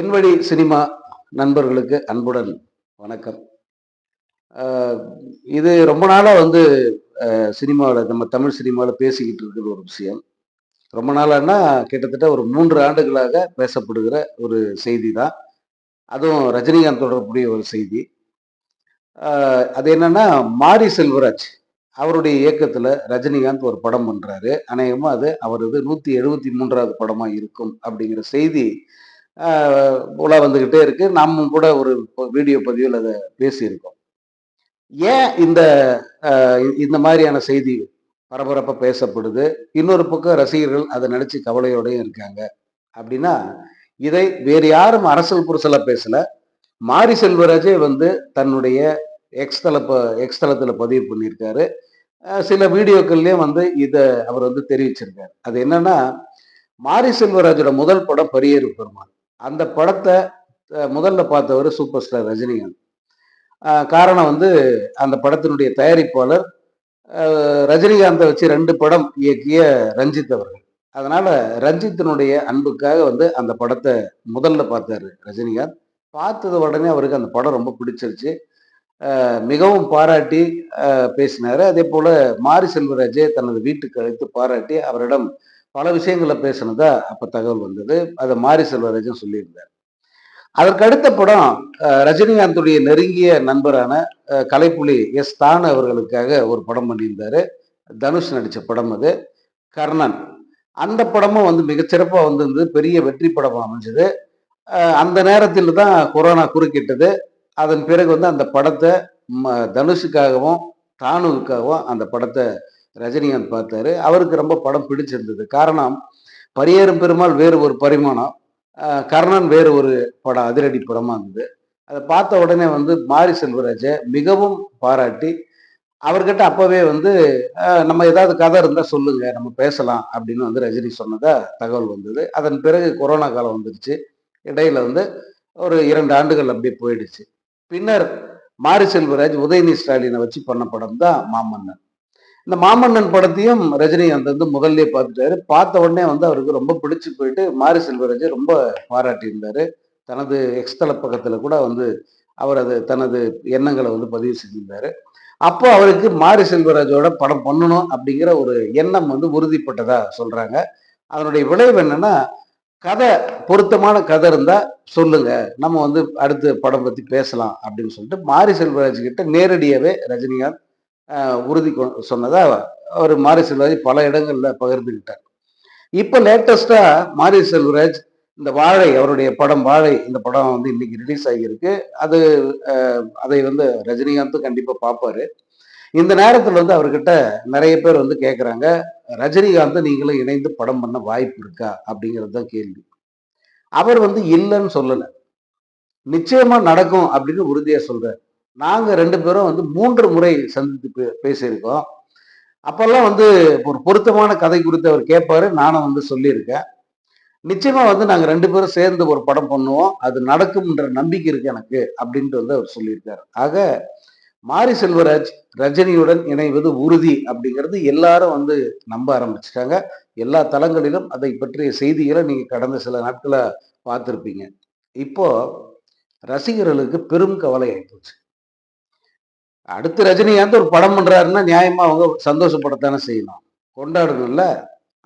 என்வழி cinema நண்பர்களுக்கு அன்புடன் வணக்கம். இது ரொம்ப நாளாக வந்து சினிமாவில் நம்ம தமிழ் சினிமாவில் பேசிக்கிட்டு இருக்கிற ஒரு விஷயம். ரொம்ப நாளான்னா கிட்டத்தட்ட ஒரு மூன்று ஆண்டுகளாக பேசப்படுகிற ஒரு செய்தி தான் அதுவும் ரஜினிகாந்த் தொடர்புடைய ஒரு செய்தி. அது என்னன்னா மாரி செல்வராஜ் அவருடைய இயக்கத்தில் ரஜினிகாந்த் ஒரு படம் பண்ணுறாரு அநேகமாக அது அவரது நூற்றி எழுபத்தி மூன்றாவது படமாக இருக்கும் அப்படிங்கிற செய்தி உலா வந்துக்கிட்டே இருக்கு. நம்ம கூட ஒரு வீடியோ பதிவில் அதை பேசியிருக்கோம். ஏன் இந்த இந்த மாதிரியான செய்தி பரபரப்பாக பேசப்படுது? இன்னொரு பக்கம் ரசிகர்கள் அதை நினச்சி கவலையோடையும் இருக்காங்க. அப்படின்னா இதை வேறு யாரும் அரசல் புரசலா பேசல. மாரி செல்வராஜே வந்து தன்னுடைய எக்ஸ் தள எக்ஸ் தளத்தில் பதிவு பண்ணியிருக்காரு. சில வீடியோக்கள்லேயும் வந்து இதை அவர் வந்து தெரிவிச்சிருக்காரு. அது என்னன்னா மாரி செல்வராஜோட முதல் படம் பரியேறு பெருமாள். அந்த படத்தை முதல்ல பார்த்தவர் சூப்பர் ஸ்டார் ரஜினிகாந்த். காரணம் வந்து அந்த படத்தினுடைய தயாரிப்பாளர் ரஜினிகாந்தை வச்சு ரெண்டு படம் இயக்கிய ரஞ்சித் அவர்கள். அதனால ரஞ்சித்தினுடைய அன்புக்காக வந்து அந்த படத்தை முதல்ல பார்த்தாரு ரஜினிகாந்த். பார்த்தது உடனே அவருக்கு அந்த படம் ரொம்ப பிடிச்சிருச்சு. மிகவும் பாராட்டி பேசினார். அதே போல் மாரி செல்வராஜே தனது வீட்டுக்கு அழைத்து பாராட்டி அவரிடம் பல விஷயங்களை பேசினதா அப்போ தகவல் வந்தது. அதை மாரி செல்வராஜன் சொல்லியிருந்தார். அதற்கு அடுத்த படம் ரஜினிகாந்துடைய நெருங்கிய நண்பரான கலைப்புலி எஸ். தான் அவர்களுக்காக ஒரு படம் பண்ணியிருந்தாரு. தனுஷ் நடித்த படம் அது. கர்ணன். அந்த படமும் வந்து மிகச்சிறப்பாக வந்திருந்தது. பெரிய வெற்றி படமாக அமைஞ்சது. அந்த நேரத்தில் தான் கொரோனா குறுக்கிட்டது. அதன் பிறகு வந்து அந்த படத்தை ம- தனுஷுக்காகவும் தானுவுக்காகவும் அந்த படத்தை ரஜினிகாந்த் பார்த்தாரு. அவருக்கு ரொம்ப படம் பிடிச்சிருந்தது. காரணம் பரியேறும் பெருமாள் வேறு ஒரு பரிமாணம். கர்ணன் வேறு ஒரு படம் அதிரடி படமாக இருந்தது அதை பார்த்த உடனே வந்து மாரி செல்வராஜை மிகவும் பாராட்டி அவர்கிட்ட அப்பவே வந்து நம்ம ஏதாவது கதை இருந்தால் சொல்லுங்க நம்ம பேசலாம் அப்படின்னு வந்து ரஜினி சொன்னதா தகவல் வந்தது. அதன் பிறகு கொரோனா காலம் வந்துருச்சு. இடையில வந்து ஒரு இரண்டு ஆண்டுகள் அப்படியே போயிடுச்சு. பின்னர் மாரி செல்வராஜ் உதயநிதி ஸ்டாலினை வச்சு பண்ண படம் தான் மாமன்னன். இந்த மாமன்னன் படத்தையும் ரஜினிகாந்த் வந்து முதல்ல பார்த்துட்டாரு. பார்த்த உடனே வந்து அவருக்கு ரொம்ப பிடிச்சு போயிட்டு மாரி செல்வராஜை ரொம்ப பாராட்டி இருந்தாரு தனது எக்ஸ்தல பக்கத்துல கூட வந்து அவர் அது தனது எண்ணங்களை வந்து பதிவு செஞ்சிருந்தாரு. அப்போ அவருக்கு மாரி செல்வராஜோட படம் பண்ணணும் அப்படிங்கிற ஒரு எண்ணம் வந்து உறுதிப்பட்டதா சொல்றாங்க. அதனுடைய விளைவு என்னன்னா கதை பொருத்தமான கதை இருந்தா சொல்லுங்க நம்ம வந்து அடுத்து படம் பத்தி பேசலாம் அப்படின்னு சொல்லிட்டு மாரி செல்வராஜ் கிட்ட நேரடியாவே ரஜினிகாந்த் உறுதி கொ- அவர் மாரி செல்வராஜ் பல இடங்களில் பகிர்ந்துக்கிட்டார் இப்போ லேட்டஸ்ட்டாக மாரி செல்வராஜ் இந்த வாழை அவருடைய படம் வாழை இந்த படம் வந்து இன்னைக்கு ரிலீஸ் ஆகியிருக்கு. அது அதை வந்து ரஜினிகாந்தும் கண்டிப்பாக பார்ப்பாரு இந்த நேரத்தில் வந்து அவர்கிட்ட நிறைய பேர் வந்து கேட்குறாங்க ரஜினிகாந்த் நீங்களும் இணைந்து படம் பண்ண வாய்ப்பு இருக்கா? அப்படிங்கிறது தான் கேள்வி. அவர் வந்து இல்லைன்னு சொல்லலை. நிச்சயமா நடக்கும் அப்படின்னு உறுதியாக சொல்றாரு. நாங்கள் ரெண்டு பேரும் வந்து மூன்று முறை சந்தித்து பே- பேசியிருக்கோம். அப்போல்லாம் வந்து ஒரு பொருத்தமான கதை குறித்து அவர் கேட்பாரு நானும் வந்து சொல்லியிருக்கேன். நிச்சயமாக வந்து நாங்கள் ரெண்டு பேரும் சேர்ந்து ஒரு படம் பண்ணுவோம் அது நடக்கும்ன்ற நம்பிக்கை இருக்கு எனக்கு அப்படின்ட்டு வந்து அவர் சொல்லியிருக்காரு. ஆக மாரி செல்வராஜ் ரஜினியுடன் இணைவது உறுதி அப்படிங்கிறது எல்லாரும் வந்து நம்ப ஆரம்பிச்சிட்டாங்க. எல்லா தளங்களிலும் அதை பற்றிய செய்திகளை நீங்கள் கடந்த சில நாட்களை பார்த்துருப்பீங்க. இப்போ ரசிகர்களுக்கு பெரும் கவலை ஆயிப்போச்சு. அடுத்து ரஜினிகாந்த் ஒரு படம் பண்ணுறாருன்னா நியாயமாக அவங்க சந்தோஷப்படத்தானே செய்யணும். கொண்டாடணும்ல.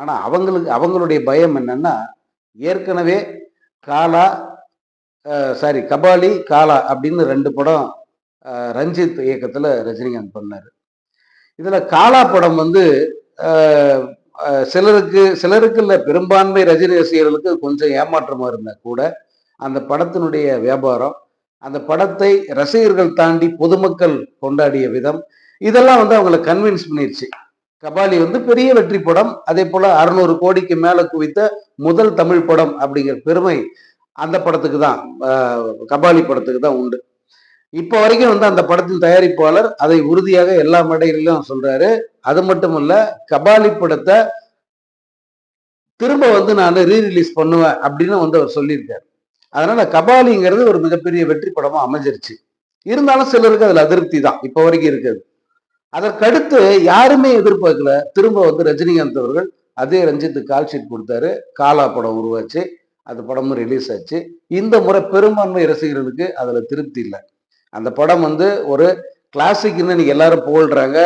ஆனால் அவங்களுக்கு அவங்களுடைய பயம் என்னன்னா ஏற்கனவே காலா சாரி கபாலி காலா அப்படின்னு ரெண்டு படம் ரஞ்சித் இயக்கத்தில் ரஜினிகாந்த் பண்ணார். இதில் காலா படம் வந்து சிலருக்கு சிலருக்கு இல்லை பெரும்பான்மை ரஜினி ரசிகர்களுக்கு கொஞ்சம் ஏமாற்றமாக இருந்தால் கூட. அந்த படத்தினுடைய வியாபாரம் அந்த படத்தை ரசிகர்கள் தாண்டி பொதுமக்கள் கொண்டாடிய விதம் இதெல்லாம் வந்து அவங்களை கன்வின்ஸ் பண்ணிருச்சு. கபாலி வந்து பெரிய வெற்றி படம் அதே போல அறுநூறு கோடிக்கு மேல குவித்த முதல் தமிழ் படம் அப்படிங்கிற பெருமை அந்த படத்துக்கு தான் கபாலி படத்துக்கு தான் உண்டு. இப்போ வரைக்கும் வந்து அந்த படத்தின் தயாரிப்பாளர் அதை உறுதியாக எல்லா மேடைகளிலும் சொல்றாரு. அது மட்டும் இல்ல கபாலி படத்தை திரும்ப வந்து நான் ரீ ரிலீஸ் பண்ணுவேன் அப்படின்னு வந்து அவர் சொல்லியிருக்காரு. அதனால கபாலிங்கிறது ஒரு மிகப்பெரிய வெற்றி படமா அமைஞ்சிருச்சு. இருந்தாலும் சிலருக்கு அதுல அதிருப்தி தான். இப்போ வரைக்கும் இருக்குது. அதற்கடுத்து யாருமே எதிர்பார்க்கல. திரும்ப வந்து ரஜினிகாந்த் அவர்கள் அதே ரஞ்சித்துக்கு கால் ஷீட் கொடுத்தாரு. காலா படம் உருவாச்சு. அந்த படமும் ரிலீஸ் ஆச்சு. இந்த முறை பெரும்பான்மை ரசிகர்களுக்கு அதுல திருப்தி இல்லை. அந்த படம் வந்து ஒரு கிளாசிக்னு இன்னைக்கு எல்லாரும் புகழ்றாங்க.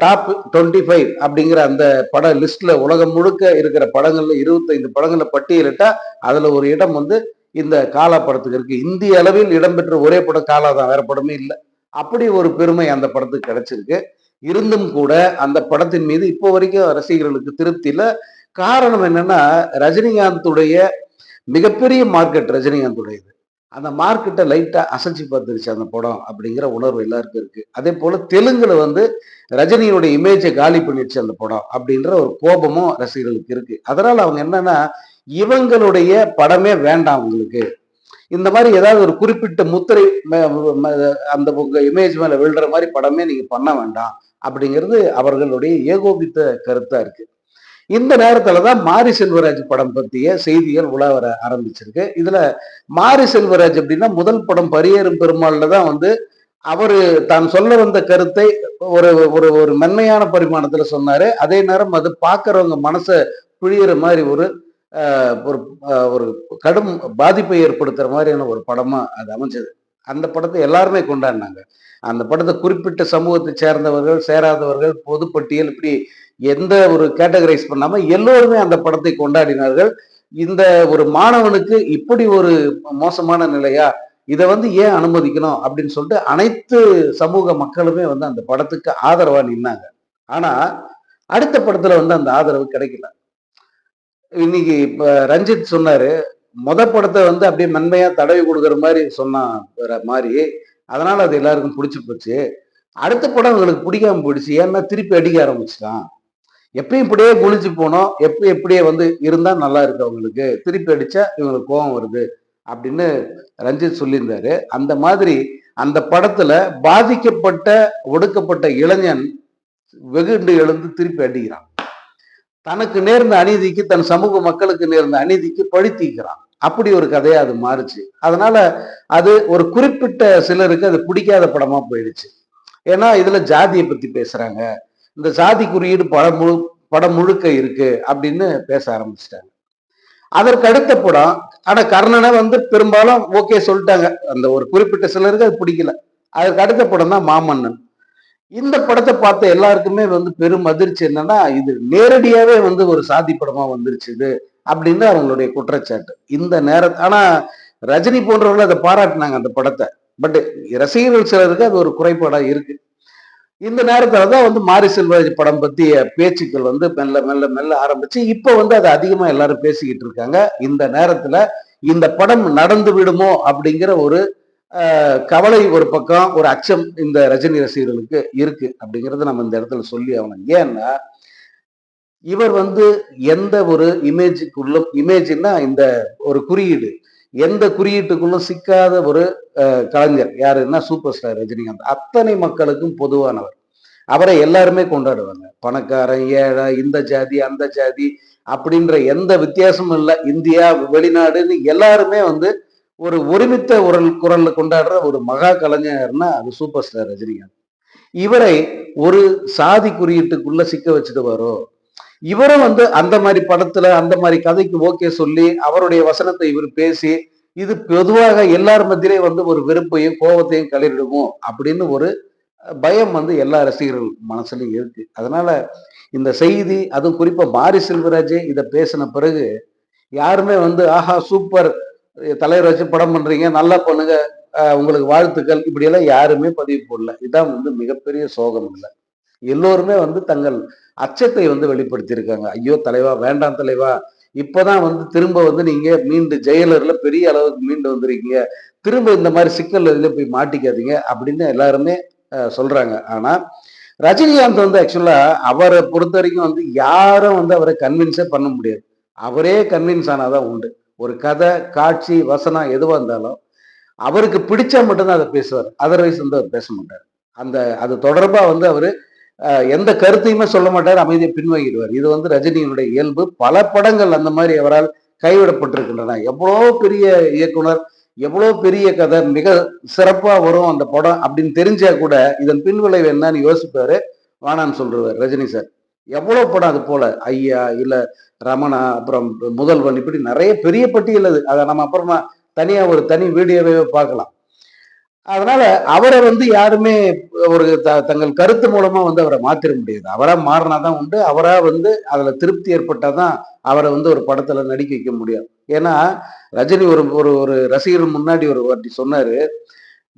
டாப் டுவெண்ட்டி ஃபைவ் அப்படிங்கிற அந்த பட லிஸ்ட்ல உலகம் முழுக்க இருக்கிற படங்கள்ல இருபத்தைந்து படங்களை பட்டியலிட்டா அதுல ஒரு இடம் வந்து இந்த காலா படத்துக்கு இருக்கு. இந்திய அளவில் இடம்பெற்ற ஒரே படம் காலா தான் வேற படமே இல்லை. அப்படி ஒரு பெருமை அந்த படத்துக்கு கிடைச்சிருக்கு. இருந்தும் கூட அந்த படத்தின் மீது இப்போ வரைக்கும் ரசிகர்களுக்கு திருப்தி இல்லை. காரணம் என்னன்னா ரஜினிகாந்துடைய மிகப்பெரிய மார்க்கெட் ரஜினிகாந்துடையது. அந்த மார்க்கெட்டை லைட்டாக அசைச்சு பார்த்துருச்சு அந்த படம் அப்படிங்கிற உணர்வு எல்லாருக்கும் இருக்கு. அதே போல தெலுங்குல வந்து ரஜினியோட இமேஜை காலி பண்ணிடுச்சு அந்த படம் அப்படின்ற ஒரு கோபமும் ரசிகர்களுக்கு இருக்கு. அதனால அவங்க என்னன்னா இவங்களுடைய படமே வேண்டாம் உங்களுக்கு. இந்த மாதிரி ஏதாவது ஒரு குறிப்பிட்ட முத்திரை அந்த உங்க இமேஜ் மேல விழுற மாதிரி படமே நீங்க பண்ண வேண்டாம் அப்படிங்கிறது அவர்களுடைய ஏகோபித்த கருத்தா இருக்கு. இந்த நேரத்துல தான் மாரி செல்வராஜ் படம் பற்றிய செய்திகள் உலா வர ஆரம்பிச்சிருக்கு. இதுல மாரி செல்வராஜ் அப்படின்னா முதல் படம் பரியேறும் பெருமாள்ல தான் வந்து அவரு தான் சொல்ல வந்த கருத்தை ஒரு ஒரு ஒரு மென்மையான பரிமாணத்துல சொன்னாரு. அதே நேரம் அது பாக்குறவங்க மனசை பிழியிற மாதிரி ஒரு ஒரு ஒரு கடும் பாதிப்பை ஏற்படுத்துகிற மாதிரியான ஒரு படமாக அது அமைஞ்சது. அந்த படத்தை எல்லாருமே கொண்டாடினாங்க. அந்த படத்தை குறிப்பிட்ட சமூகத்தை சேர்ந்தவர்கள் சேராதவர்கள் பொதுப்பட்டியல் இப்படி எந்த ஒரு கேட்டகரைஸ் பண்ணாமல் எல்லோருமே அந்த படத்தை கொண்டாடினார்கள். இந்த ஒரு மாணவனுக்கு இப்படி ஒரு மோசமான நிலையா இதை வந்து ஏன் அனுமதிக்கணும் அப்படின்னு சொல்லிட்டு அனைத்து சமூக மக்களுமே வந்து அந்த படத்துக்கு ஆதரவா நின்னாங்க. ஆனா அடுத்த படத்துல வந்து அந்த ஆதரவு கிடைக்கல. இன்னைக்கு இப்ப ரஞ்சித் சொன்னாரு மொத படத்தை வந்து அப்படியே மென்மையா தடவி கொடுக்குற மாதிரி சொன்னான் மாதிரி. அதனால அது எல்லாருக்கும் பிடிச்சி போச்சு. அடுத்த படம் உங்களுக்கு பிடிக்காம போயிடுச்சு. ஏன்னா திருப்பி அடிக்க ஆரம்பிச்சுட்டான். எப்பயும் இப்படியே குளிச்சு போனோம். எப்ப எப்படியே வந்து இருந்தா நல்லா இருக்கு அவங்களுக்கு. திருப்பி அடிச்சா இவங்களுக்கு கோபம் வருது அப்படின்னு ரஞ்சித் சொல்லியிருந்தாரு. அந்த மாதிரி அந்த படத்துல பாதிக்கப்பட்ட ஒடுக்கப்பட்ட இளைஞன் வெகுண்டு எழுந்து திருப்பி அடிக்கிறான். தனக்கு நேர்ந்த அநீதிக்கு தன் சமூக மக்களுக்கு நேர்ந்த அநீதிக்கு பழித்தீக்கிறான். அப்படி ஒரு கதையா அது மாறுச்சு. அதனால அது ஒரு குறிப்பிட்ட சிலருக்கு அது பிடிக்காத படமா போயிடுச்சு. ஏன்னா இதுல ஜாதியை பத்தி பேசுறாங்க. இந்த சாதி குறியீடு படம் முழு படம் முழுக்க இருக்கு அப்படின்னு பேச ஆரம்பிச்சிட்டாங்க. அதற்கு அடுத்த படம் ஆனா கர்ணனை வந்து பெரும்பாலும் ஓகே சொல்லிட்டாங்க. அந்த ஒரு குறிப்பிட்ட சிலருக்கு அது பிடிக்கல. அதற்கு அடுத்த படம் தான் மாமன்னன். இந்த படத்தை பார்த்த எல்லாருக்குமே வந்து பெரும் அதிர்ச்சி என்னன்னா இது நேரடியாவே வந்து ஒரு சாதி படமா வந்துருச்சு இது அப்படின்னு அவங்களுடைய குற்றச்சாட்டு. இந்த நேர ஆனா ரஜினி போன்றவர்கள் அதை பாராட்டினாங்க அந்த படத்தை. பட் ரசிகர்கள் சிலருக்கு அது ஒரு குறைபாடா இருக்கு. இந்த நேரத்துல தான் வந்து மாரி செல்வராஜ் படம் பத்திய பேச்சுக்கள் வந்து மெல்ல மெல்ல மெல்ல ஆரம்பிச்சு இப்ப வந்து அதை அதிகமா எல்லாரும் பேசிக்கிட்டு இருக்காங்க. இந்த நேரத்துல இந்த படம் நடந்து விடுமோ அப்படிங்கிற ஒரு கவலை ஒரு பக்கம் ஒரு அச்சம் இந்த ரஜினி ரசிகர்களுக்கு இருக்கு அப்படிங்கறத நம்ம இந்த இடத்துல சொல்லி ஆகணும். ஏன்னா இவர் வந்து எந்த ஒரு இமேஜுக்குள்ளும் இமேஜ்னா இந்த ஒரு குறியீடு. எந்த குறியீட்டுக்குள்ளும் சிக்காத ஒரு கலைஞர். யாருன்னா சூப்பர் ஸ்டார் ரஜினிகாந்த். அத்தனை மக்களுக்கும் பொதுவானவர். அவரை எல்லாருமே கொண்டாடுவாங்க. பணக்காரன் ஏழை இந்த ஜாதி அந்த ஜாதி அப்படின்ற எந்த வித்தியாசமும் இல்லை. இந்தியா வெளிநாடுன்னு எல்லாருமே வந்து ஒரு ஒருமித்த உரல் குரல் கொண்டாடுற ஒரு மகா கலைஞர்னா அது சூப்பர் ஸ்டார் ரஜினிகாந்த். இவரை ஒரு சாதி குறியீட்டுக்குள்ள சிக்க வச்சுடுவாரோ? இவரும் வந்து அந்த மாதிரி படத்துல அந்த மாதிரி கதைக்கு ஓகே சொல்லி அவருடைய வசனத்தை இவர் பேசி இது பொதுவாக எல்லார் மத்தியிலே வந்து ஒரு வெறுப்பையும் கோபத்தையும் கலிடுமோ அப்படின்னு ஒரு பயம் வந்து எல்லா ரசிகர்கள் மனசுலையும் இருக்கு. அதனால இந்த செய்தி அதுவும் குறிப்பா மாரி செல்வராஜே இதை பேசின பிறகு யாருமே வந்து ஆஹா சூப்பர் தலைவர் வச்சு படம் பண்றீங்க நல்லா பண்ணுங்க. உங்களுக்கு வாழ்த்துக்கள். இப்படியெல்லாம் யாருமே பதிவு போடல. இதான் வந்து மிகப்பெரிய சோகம் இல்லை எல்லோருமே வந்து தங்கள் அச்சத்தை வந்து வெளிப்படுத்தியிருக்காங்க. ஐயோ தலைவா வேண்டாம் தலைவா. இப்பதான் வந்து திரும்ப வந்து நீங்க மீண்டு ஜெயிலர்ல பெரிய அளவுக்கு மீண்டு வந்திருக்கீங்க. திரும்ப இந்த மாதிரி சிக்கல் இதுல போய் மாட்டிக்காதீங்க அப்படின்னு எல்லாருமே சொல்றாங்க. ஆனா ரஜினிகாந்த் வந்து ஆக்சுவலா அவரை பொறுத்த வரைக்கும் வந்து யாரும் வந்து அவரை கன்வின்ஸே பண்ண முடியாது. அவரே கன்வின்ஸ் ஆனாதான் உண்டு. ஒரு கதை காட்சி வசனம் எதுவாக இருந்தாலும் அவருக்கு பிடிச்சா மட்டும்தான் அதை பேசுவார். அதர்வைஸ் வந்து அவர் பேச மாட்டார். அந்த அது தொடர்பாக வந்து அவர் எந்த கருத்தையுமே சொல்ல மாட்டார். அமைதியை பின்வாங்கிடுவார். இது வந்து ரஜினியினுடைய இயல்பு. பல படங்கள் அந்த மாதிரி அவரால் கைவிடப்பட்டிருக்கின்றன. எவ்வளோ பெரிய இயக்குனர் எவ்வளோ பெரிய கதை மிக சிறப்பாக வரும் அந்த படம் அப்படின்னு தெரிஞ்சா கூட இதன் பின்விளைவு என்னன்னு யோசிப்பாரு. வேணான்னு சொல்றாரு ரஜினி சார். எவ்வளோ படம் அது போல? ஐயா இல்லை ரமணா அப்புறம் முதல்வன் இப்படி நிறைய பெரிய பட்டியல் அது. அதை நம்ம அப்புறமா தனியா ஒரு தனி வீடியோவே பார்க்கலாம். அதனால அவரை வந்து யாருமே ஒரு த- தங்கள் கருத்து மூலமா வந்து அவரை மாத்திர முடியாது. அவரா மாறினாதான் உண்டு. அவரா வந்து அதுல திருப்தி ஏற்பட்டாதான் அவரை வந்து ஒரு படத்துல நடிக்க வைக்க முடியும். ஏன்னா ரஜினி ஒரு ஒரு ஒரு ரசிகர் முன்னாடி ஒரு வாட்டி சொன்னாரு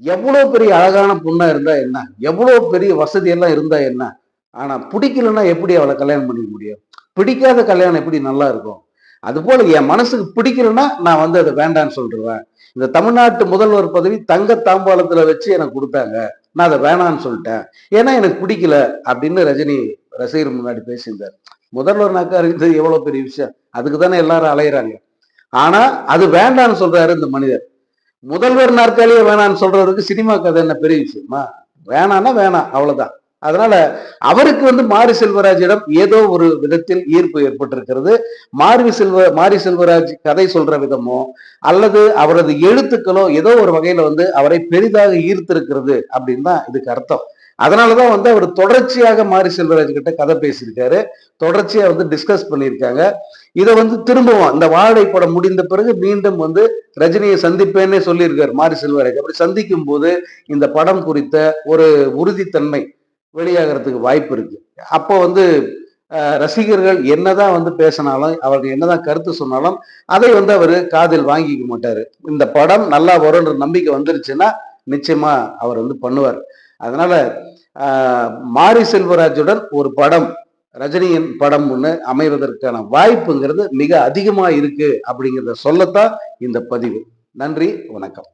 எவ்வளவு பெரிய அழகான பொண்ணா இருந்தா என்ன? எவ்வளவு பெரிய வசதியெல்லாம் இருந்தா என்ன? ஆனா பிடிக்கலன்னா எப்படி அவளை கல்யாணம் பண்ணிக்க முடியும்? பிடிக்காத கல்யாணம் எப்படி நல்லா இருக்கும்? அது போல என் மனசுக்கு பிடிக்கலன்னா நான் வந்து அதை வேண்டான்னு சொல்லிடுவேன். இந்த தமிழ்நாட்டு முதல்வர் பதவி தங்க தாம்பாளத்துல வச்சு எனக்கு கொடுத்தாங்க. நான் அதை வேணான்னு சொல்லிட்டேன். ஏன்னா எனக்கு பிடிக்கல அப்படின்னு ரஜினி ரசிகர் முன்னாடி பேசியிருந்தார். முதல்வர்னாக்கா அறிந்தது எவ்வளவு பெரிய விஷயம்? அதுக்கு தானே எல்லாரும் அலையிறாங்க. ஆனா அது வேண்டான்னு சொல்றாரு இந்த மனிதர். முதல்வர் நாற்காலியே வேணான்னு சொல்றவருக்கு சினிமா கதை என்ன பெரிய விஷயமா? வேணான்னா வேணாம் அவ்வளவுதான். அதனால அவருக்கு வந்து மாரி செல்வராஜிடம் ஏதோ ஒரு விதத்தில் ஈர்ப்பு ஏற்பட்டிருக்கிறது. மாரி செல்வ மாரி செல்வராஜ் கதை சொல்ற விதமோ அல்லது அவரது எழுத்துக்களோ ஏதோ ஒரு வகையில வந்து அவரை பெரிதாக ஈர்த்திருக்கிறது அப்படின்னு தான் இதுக்கு அர்த்தம். அதனாலதான் வந்து அவர் தொடர்ச்சியாக மாரி செல்வராஜ் கிட்ட கதை பேசியிருக்காரு. தொடர்ச்சியா வந்து டிஸ்கஸ் பண்ணியிருக்காங்க. இதை வந்து திரும்பவும் இந்த வாழை படம் முடிந்த பிறகு மீண்டும் வந்து ரஜினியை சந்திப்பேன்னே சொல்லியிருக்காரு மாரி செல்வராஜ். அப்படி சந்திக்கும் போது இந்த படம் குறித்த ஒரு உறுதித்தன்மை வெளியாகிறதுக்கு வாய்ப்பு இருக்கு. அப்போ வந்து ரசிகர்கள் என்னதான் வந்து பேசினாலும் அவர்கள் என்னதான் கருத்து சொன்னாலும் அதை வந்து அவர் காதில் வாங்கிக்க மாட்டார். இந்த படம் நல்லா வரும்ன்ற நம்பிக்கை வந்துருச்சுன்னா நிச்சயமா அவர் வந்து பண்ணுவார். அதனால மாரி செல்வராஜுடன் ஒரு படம் ரஜினியின் படம் ஒன்று அமைவதற்கான வாய்ப்புங்கிறது மிக அதிகமாக இருக்கு அப்படிங்கிறத சொல்லத்தான் இந்த பதிவு. நன்றி வணக்கம்.